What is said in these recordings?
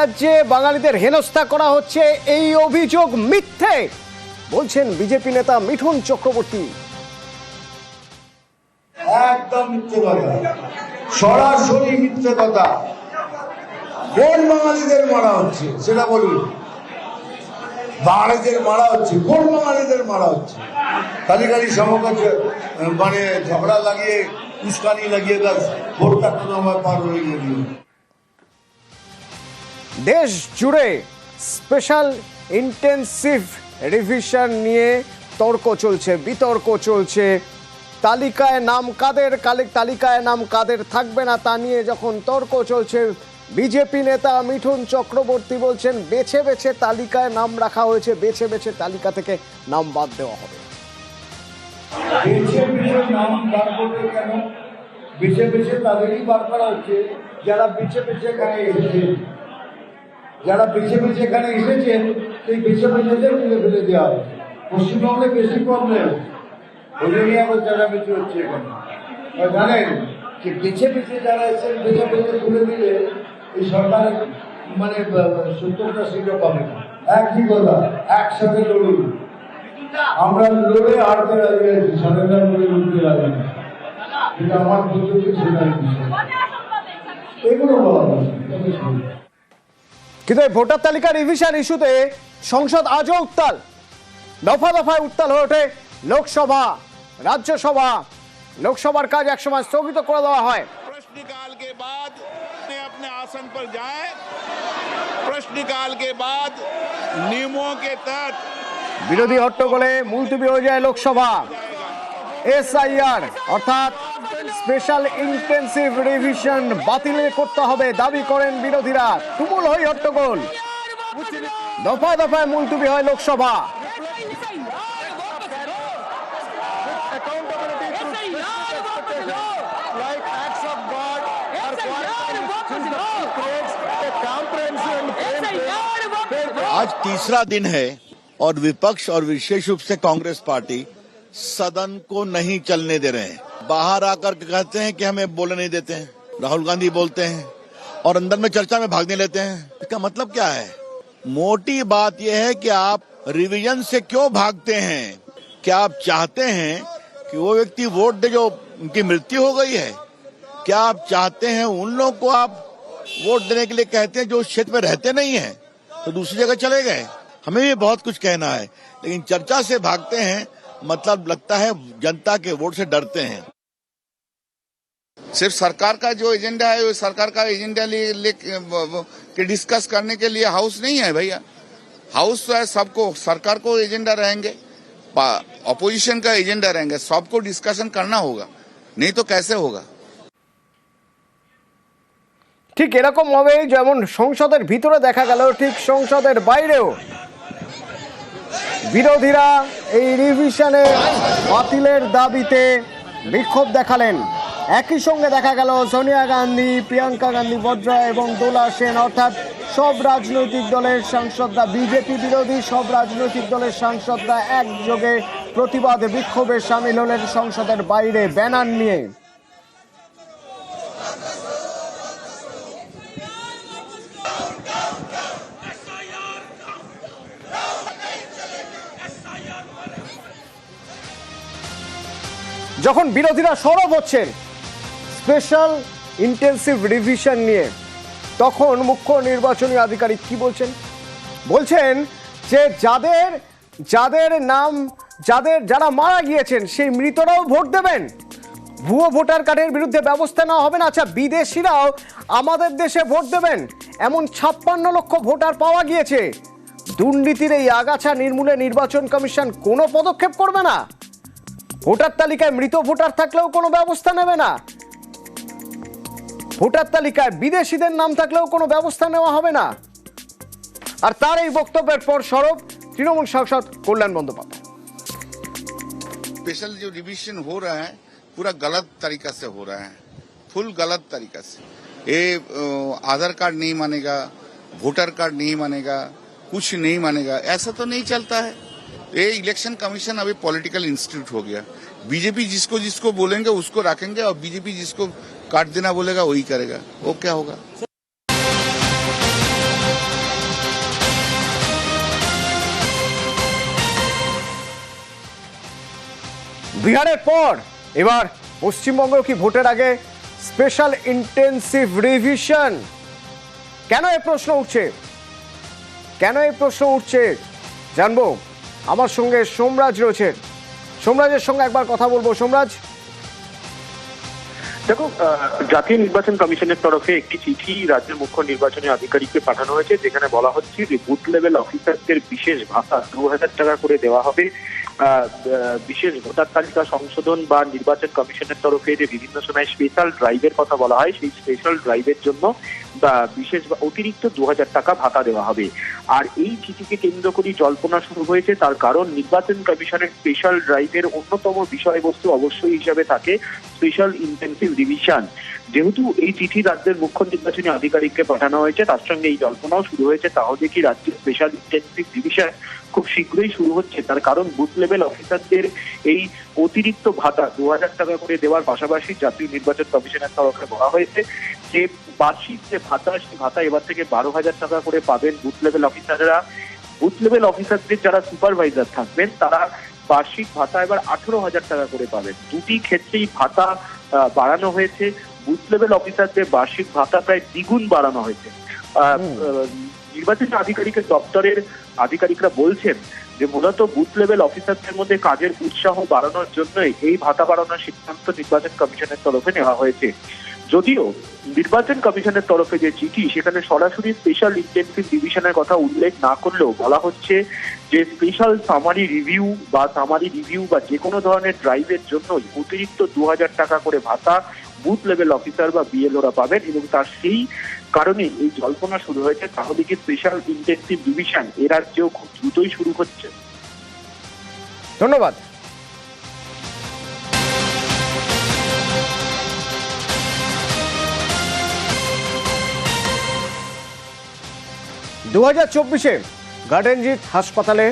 রাজ্যে বাঙালিদের হেনস্থা করা হচ্ছে, এই অভিযোগ মিথ্যে, বলছেন বিজেপি নেতা মিঠুন চক্রবর্তী। একদম মিথ্যে কথা। সরাসরি মিথ্যে কথা। কোন বাঙালিদের মারা হচ্ছে, সেটা বলুন। বাঙালিদের মারা হচ্ছে, কোন বাঙালিদের মারা হচ্ছে? খালি খালি সমকাজ মানে ঝগড়া লাগিয়ে, উস্কানি লাগিয়ে তার ভোটটা কোনো আমার পার হয়ে গিয়ে দেশ জুড়ে স্পেশাল ইন্টেন্সিভ রিভিশন নিয়ে তর্ক চলছে, বিতর্ক চলছে। তালিকায় নাম কাদের তালিকায় নাম কাদের থাকবে না তা নিয়ে যখন তর্ক চলছে, বিজেপি নেতা মিঠুন চক্রবর্তী বলছেন, বেছে বেছে তালিকায় নাম রাখা হয়েছে, বেছে বেছে তালিকা থেকে নাম বাদ দেওয়া হবে। তাদেরই বার করা হচ্ছে, যারা বেছে বেছে এখানে এসেছেন যারা বেছে বেছে এখানে এসেছেন সেই বেছে বেছেদের তুলে ফেলে দেওয়া হবে। পশ্চিমবঙ্গে বেশি প্রবলেম ওই আবার যারা বেঁচে হচ্ছে এখানে। জানেন, যে বেছে বেছে যারা এসেছেন বেছে বেছে তুলে দিলে এই সরকার মানে সত্তরটা সিটও পাবে না। একই কথা, একসাথে লড়ুন। আমরা লড়ে হারতে রাজি আছি করে লড়তে রাজি না। কিন্তু আমার পদ্ধতি এগুলো বলা কিন্তু এই ভোটার তালিকা রিভিশন ইস্যুতে সংসদ আজও উত্তাল দফা দফায় উত্তাল হয়ে ওঠে লোকসভা রাজ্যসভা লোকসভার কাজ একসময় স্থগিত করে দেওয়া হয় प्रश्नकाल के बाद अपने अपने आसन पर जाएं प्रश्नकाल के बाद नियमों के तहत বিরোধী হট্টগোলে মুলতবি হয়ে যায় লোকসভা এসআইআর অর্থাৎ স্পেশাল ইন্টেন্সিভ রিভিশন বাতিল করতে হবে দাবি করেন বিরোধীরা তুমুল হই হট্টগোল দফায় দফায় মুলতবি হয় লোকসভা आज तीसरा दिन है और विपक्ष और विशेष रूप से कांग्रेस पार्टी सदन को नहीं चलने दे रहे हैं बाहर आकर कहते हैं कि हमें बोलने नहीं देते हैं। राहुल गांधी बोलते हैं और अंदर में चर्चा में भागने लेते हैं। इसका मतलब क्या है? मोटी बात यह है कि आप रिवीजन से क्यों भागते हैं? क्या आप चाहते हैं कि वो व्यक्ति वोट दे जो उनकी मृत्यु हो गई है? क्या आप चाहते हैं उन लोगों को आप वोट देने के लिए कहते हैं जो उस क्षेत्र में रहते नहीं है तो दूसरी जगह चले गए? हमें भी बहुत कुछ कहना है, लेकिन चर्चा से भागते हैं मतलब लगता है जनता के वोट से डरते हैं। सिर्फ सरकार का जो एजेंडा है वो सरकार का एजेंडा ले, ले के डिस्कस करने के लिए हाउस नहीं है भैया हाउस तो है सबको सरकार को एजेंडा रहेंगे अपोजिशन का एजेंडा रहेंगे सबको डिस्कशन करना होगा नहीं तो कैसे होगा ঠিক এরকম ভাবেই যেমন সংসদের ভিতরে দেখা গেল ঠিক সংসদের বাইরেও বিরোধীরা এই রিভিশনে বাতিলের দাবিতে বিক্ষোভ দেখালেন একই সঙ্গে দেখা গেল সোনিয়া গান্ধী, প্রিয়াঙ্কা গান্ধী, বদ্রা এবং দোলা সেন। অর্থাৎ সব রাজনৈতিক দলের সাংসদরা, বিজেপি বিরোধী সব রাজনৈতিক দলের সাংসদরা একযোগে প্রতিবাদ বিক্ষোভে সামিল হলেন সংসদের বাইরে ব্যানার নিয়ে। যখন বিরোধীরা সরব হচ্ছেন স্পেশাল ইন্টেন্সিভ রিভিশন নিয়ে। তখন মুখ্য নির্বাচনী আধিকারিক কি বলছেন? বলছেন যে যাদের যাদের নাম, যাদের যারা মারা গিয়েছেন, সেই মৃতরাও ভোট দেবেন। ভুয়ো ভোটার কার্ডের বিরুদ্ধে ব্যবস্থা নেওয়া হবে না। আচ্ছা বিদেশিরাও আমাদের দেশে ভোট দেবেন। এমন ছাপ্পান্ন লক্ষ ভোটার পাওয়া গিয়েছে। দুর্নীতির এই আগাছা নির্মূলে নির্বাচন কমিশন কোনো পদক্ষেপ করবে না। ভোটার তালিকায় মৃত ভোটার থাকলেও কোনো ব্যবস্থা নেবে না। ভোটার তালিকায় বিদেশিদের নাম থাকলেও কোনো ব্যবস্থা নেওয়া হবে না আর তার এই বক্তব্যের পর সরব তৃণমূল সাংসদ কল্যাণ বন্দ্যোপাধ্যায় स्पेशल जो रिविजन हो रहा है पूरा गलत तरीका से हो रहा है फुल गलत तरीका से ये अ, आधार कार्ड नहीं मानेगा वोटर कार्ड नहीं मानेगा कुछ नहीं मानेगा ऐसा तो नहीं चलता है ये इलेक्शन कमीशन अभी पॉलिटिकल इंस्टीट्यूट हो गया बीजेपी जिसको जिसको बोलेंगे उसको रखेंगे और बीजेपी जिसको काट देना बोलेगा, वही करेगा। वो क्या होगा? বিহারের পর এবার পশ্চিমবঙ্গ কি ভোটের আগে স্পেশাল ইন্টেন্সিভ রিভিশন কেন এই প্রশ্ন উঠছে? কেন এই প্রশ্ন উঠছে? জানব। আমার সঙ্গে সোমরাজ রয়েছে। সোমরাজের সঙ্গে একবার কথা বলব। সোমরাজ দেখো জাতীয় নির্বাচন কমিশনের তরফে একটি চিঠি রাজ্যের মুখ্য নির্বাচনী আধিকারিককে পাঠানো হয়েছে, যেখানে বলা হচ্ছে যে বুথ লেভেল অফিসারদের বিশেষ ভাতা দু হাজার টাকা করে দেওয়া হবে। বিশেষ ভোটার তালিকা সংশোধন বা নির্বাচন কমিশনের তরফে যে বিভিন্ন সময় স্পেশাল ড্রাইভের কথা বলা হয়, সেই স্পেশাল ড্রাইভের জন্য বা বিশেষ বা অতিরিক্ত দু হাজার টাকা ভাতা দেওয়া হবে। আর এই চিঠিকে কেন্দ্র করে জল্পনা শুরু হয়েছে, তার কারণ নির্বাচন কমিশনের স্পেশাল ড্রাইভের অন্যতম বিষয়বস্তু অবশ্যই হিসাবে থাকে স্পেশাল ইন্টেন্সিভ রিভিশন যেহেতু এই চিঠি রাজ্যের মুখ্য নির্বাচনী আধিকারিককে পাঠানো হয়েছে, তার সঙ্গে এই জল্পনাও শুরু হয়েছে। তাহলে কি রাজ্যের স্পেশাল ইন্টেন্সিভ ডিভিশন খুব শীঘ্রই শুরু হচ্ছে। তার কারণ বুথ লেভেল অফিসারদের এই অতিরিক্ত ভাতা দু হাজার টাকা করে দেওয়ার পাশাপাশি জাতীয় নির্বাচন কমিশনের তরফে বলা হয়েছে যে বার্ষিক যে ভাতা সেই ভাতা এবার থেকে বারো হাজার টাকা করে পাবেন booth level officers booth level অফিসারদের যারা সুপারভাইজার থাকবেন, তারা বার্ষিক ভাতা এবার আঠারো হাজার টাকা করে পাবেন। দুটি ক্ষেত্রেই ভাতা বাড়ানো হয়েছে। বুথ লেভেল অফিসারদের বার্ষিক ভাতা প্রায় দ্বিগুণ বাড়ানো হয়েছে। নির্বাচন আধিকারিকের দপ্তরের আধিকারিকরা বলছেন যে মূলত বুথ লেভেল অফিসারদের মধ্যে কাজের উৎসাহ বাড়ানোর জন্যই এই ভাতা বাড়ানোর সিদ্ধান্ত নির্বাচন কমিশনের তরফে নেওয়া হয়েছে। যদিও নির্বাচন কমিশনের তরফে যে চিঠি, সেখানে সরাসরি স্পেশাল ইন্টেন্সিভ ডিভিশনের কথা উল্লেখ না করলেও বলা হচ্ছে যে স্পেশাল সামারি রিভিউ বা সামারি রিভিউ বা যে কোনো ধরনের ড্রাইভের জন্য অতিরিক্ত দু হাজার টাকা করে ভাতা বুথ লেভেল অফিসার বা বিএলওরা পাবেন এবং তার সেই কারণে এই জল্পনা শুরু হয়েছে। তাহলে কি স্পেশাল ইন্টেন্সিভ ডিভিশন এ রাজ্যেও খুব দ্রুতই শুরু হচ্ছে? ধন্যবাদ। দু হাজার চব্বিশে গার্ডেনজিৎ হাসপাতালে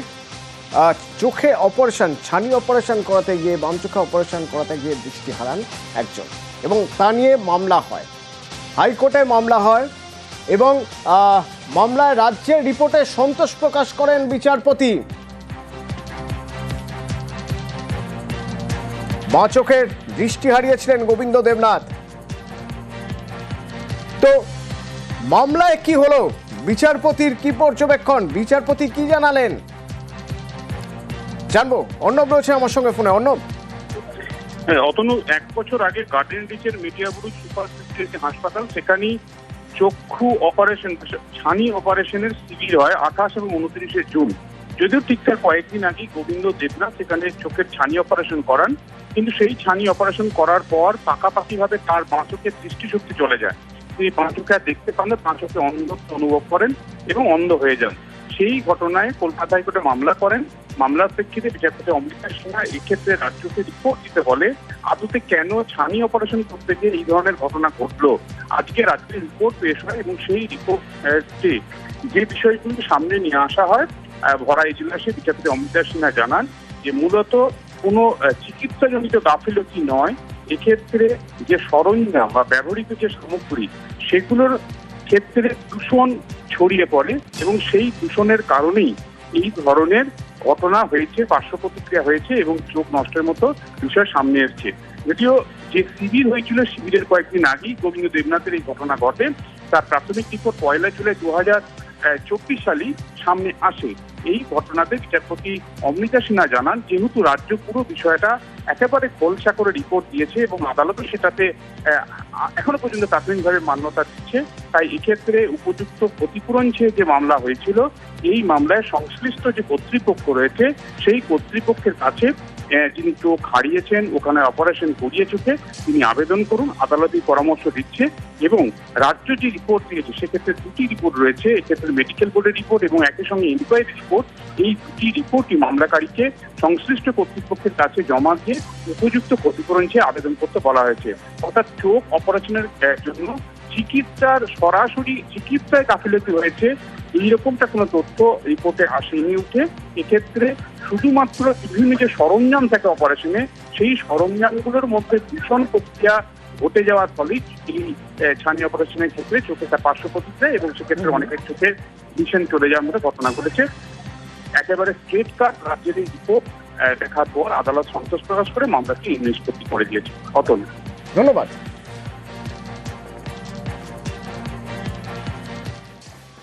চোখে অপারেশন, ছানি অপারেশন করাতে গিয়ে, বাম চোখে অপারেশন করাতে গিয়ে দৃষ্টি হারান একজন এবং তা নিয়ে মামলা হয়। হাইকোর্টে মামলা হয় এবং মামলায় রাজ্যের রিপোর্টে সন্তোষ প্রকাশ করেন বিচারপতি। মা চোখের দৃষ্টি হারিয়েছিলেন গোবিন্দ দেবনাথ। তো, মামলায় কি হলো? বিচারপতির কি পর্যবেক্ষণ? বিচারপতি কি জানালেন? জানব। অর্ণব রয়েছে আমার সঙ্গে ফোনে। অর্ণব? হ্যাঁ, অতনু এক বছর আগে গার্ডেন রিচের মিডিয়াবুরু সুপার স্পেশালিটি হাসপাতাল সেখানেই চক্ষু অপারেশন ছানি অপারেশনের শিবির হয় আঠাশ এবং উনত্রিশে জুন। যদিও ঠিক তার কয়েকদিন আগে গোবিন্দ দেবনাথ সেখানে চোখের ছানি অপারেশন করান কিন্তু সেই ছানি অপারেশন করার পর পাকাপাকি ভাবে তার বাঁ দৃষ্টিশক্তি চলে যায়। তিনি চোখে আর দেখতে পান না চোখে অন্ধত্ব অনুভব করেন এবং অন্ধ হয়ে যান। সেই ঘটনায় কলকাতা হাইকোর্টে মামলা করেন। মামলার প্রেক্ষিতে বিচারপতি অমৃতা সিনহা এক্ষেত্রে রাজ্যকে রিপোর্ট দিতে বলে, আদতে কেন ছানি অপারেশন করতে গিয়ে এই ধরনের ঘটনা ঘটলো? আজকে রাজ্যের রিপোর্ট পেশ হয় এবং সেই রিপোর্টে যে বিষয়গুলি সামনে নিয়ে আসা হয় ভরা এজলাসে বিচারপতি অমৃতা সিনহা জানান যে মূলত কোনো চিকিৎসাজনিত গাফিলতি নয় এক্ষেত্রে যে সরঞ্জাম বা ব্যবহৃত যে সামগ্রী, সেগুলোর ক্ষেত্রে দূষণ ছড়িয়ে পড়ে এবং সেই দূষণের কারণেই এই ধরনের ঘটনা হয়েছে পার্শ্ব প্রতিক্রিয়া হয়েছে এবং চোখ নষ্টের মতো বিষয় সামনে এসছে। যদিও যে শিবির হয়েছিল শিবিরের কয়েকদিন আগেই গোবিন্দ দেবনাথের এই ঘটনা ঘটে, তার প্রাথমিক রিপোর্ট পয়লা জুলাই দু হাজার চব্বিশ সালই সামনে আসে। এই ঘটনাতে বিচারপতি অমৃতা সিনহা জানান, যেহেতু রাজ্য পুরো বিষয়টা একেবারে খোলসা করে রিপোর্ট দিয়েছে এবং আদালতও সেটাতে এখনও পর্যন্ত প্রাথমিকভাবে মান্যতা দিচ্ছে, তাই এক্ষেত্রে উপযুক্ত ক্ষতিপূরণ চেয়ে যে মামলা হয়েছিল, এই মামলায় সংশ্লিষ্ট যে কর্তৃপক্ষ রয়েছে, সেই কর্তৃপক্ষের কাছে যিনি চোখ হারিয়েছেন ওখানে অপারেশন করিয়ে চোখে তিনি আবেদন করুন আদালতের পরামর্শ দিচ্ছে এবং রাজ্য যে রিপোর্ট দিয়েছে, সেক্ষেত্রে দুটি রিপোর্ট রয়েছে, এক্ষেত্রে মেডিকেল বোর্ডের রিপোর্ট এবং একই সঙ্গে ইনকোয়ারি রিপোর্ট এই দুটি রিপোর্টই মামলাকারীকে সংশ্লিষ্ট কর্তৃপক্ষের কাছে জমা দিয়ে উপযুক্ত ক্ষতিপূরণ চেয়ে আবেদন করতে বলা হয়েছে। অর্থাৎ চোখ অপারেশনের জন্য চিকিৎসার সরাসরি চিকিৎসায় গাফিলতি হয়েছে। এইরকমটা কোনো তথ্য রিপোর্টে আসেনি উঠে। এক্ষেত্রে শুধুমাত্র বিভিন্ন যে সরঞ্জাম থাকে অপারেশনে সেই সরঞ্জামগুলোর মধ্যে দূষণ প্রক্রিয়া ঘটে যাওয়ার ফলেই এই ছানি অপারেশনের ক্ষেত্রে চোখে তার পার্শ্ব প্রতিক্রিয়া এবং সেক্ষেত্রে অনেকের চোখে ভিশন চলে যাওয়ার মতো ঘটনা ঘটেছে। একেবারে স্ট্রেট কাট রাজ্যের এই রিপোর্ট দেখার পর আদালত সন্তোষ প্রকাশ করে মামলাটি নিষ্পত্তি করে দিয়েছে। অতন ধন্যবাদ।